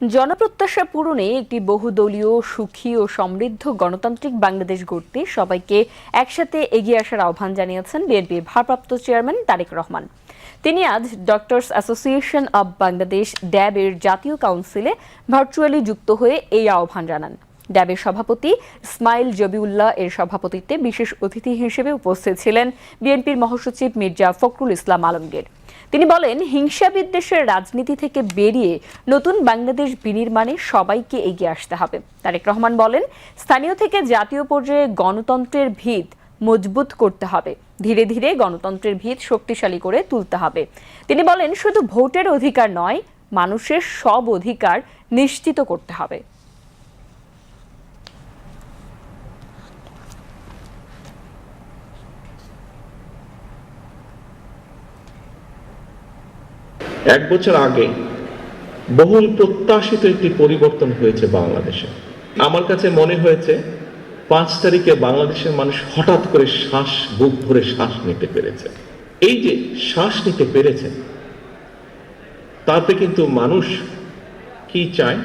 জনপ্রত্যাশা পূরণে একটি বহুদলীয়, সুখী ও সমৃদ্ধ গণতান্ত্রিক বাংলাদেশ গড়তে সবাইকে একসাথে এগিয়ে আসার আহ্বান জানিয়েছেন বিএনপির ভারপ্রাপ্ত চেয়ারম্যান তারেক রহমান। তিনি আজ ডক্টরস অ্যাসোসিয়েশন অব বাংলাদেশ ড্যাবের জাতীয় কাউন্সিলে ভার্চুয়ালি যুক্ত হয়ে এই আহ্বান জানান। ড্যাবের সভাপতি ইসমাইল জবিউল্লাহ এর সভাপতিত্বে বিশেষ অতিথি হিসেবে উপস্থিত ছিলেন বিএনপির মহাসচিব মির্জা ফখরুল ইসলাম আলমগীর। তিনি বলেন, হিংসা বিদ্বেষের রাজনীতি থেকে বেরিয়ে নতুন বাংলাদেশ বিনির্মাণে সবাইকে এগিয়ে আসতে হবে। তারেক রহমান বলেন, স্থানীয় থেকে জাতীয় পর্যায়ে গণতন্ত্রের ভিত মজবুত করতে হবে। ধীরে ধীরে গণতন্ত্রের ভিত শক্তিশালী করে তুলতে হবে। তিনি বলেন, শুধু ভোটের অধিকার নয়, মানুষের সব অধিকার নিশ্চিত করতে হবে। এক বছর আগে বহুল প্রত্যাশিত একটি পরিবর্তন হয়েছে বাংলাদেশে। আমার কাছে মনে হয়েছে, পাঁচ তারিখে বাংলাদেশের মানুষ হঠাৎ করে শ্বাস, বুক ভরে শ্বাস নিতে পেরেছে। এই যে শ্বাস নিতে পেরেছে, তাতে কিন্তু মানুষ কি চায়?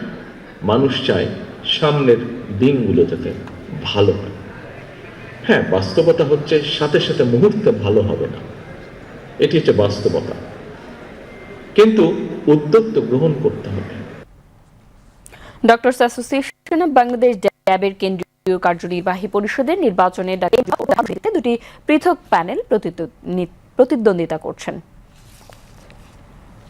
মানুষ চায় সামনের দিনগুলো যাতে ভালো হয়। হ্যাঁ বাস্তবতা হচ্ছে সাথে সাথে মুহূর্তে ভালো হবে না। এটি হচ্ছে বাস্তবতা। কিন্তু উদ্যোগ তো গ্রহণ করতে হবে। ডক্টরস অ্যাসোসিয়েশন অব বাংলাদেশ ড্যাবের কেন্দ্রীয় কার্যনির্বাহী পরিষদের নির্বাচনের ডাকে দুটি পৃথক প্যানেল প্রতিদ্বন্দ্বিতা করছেন।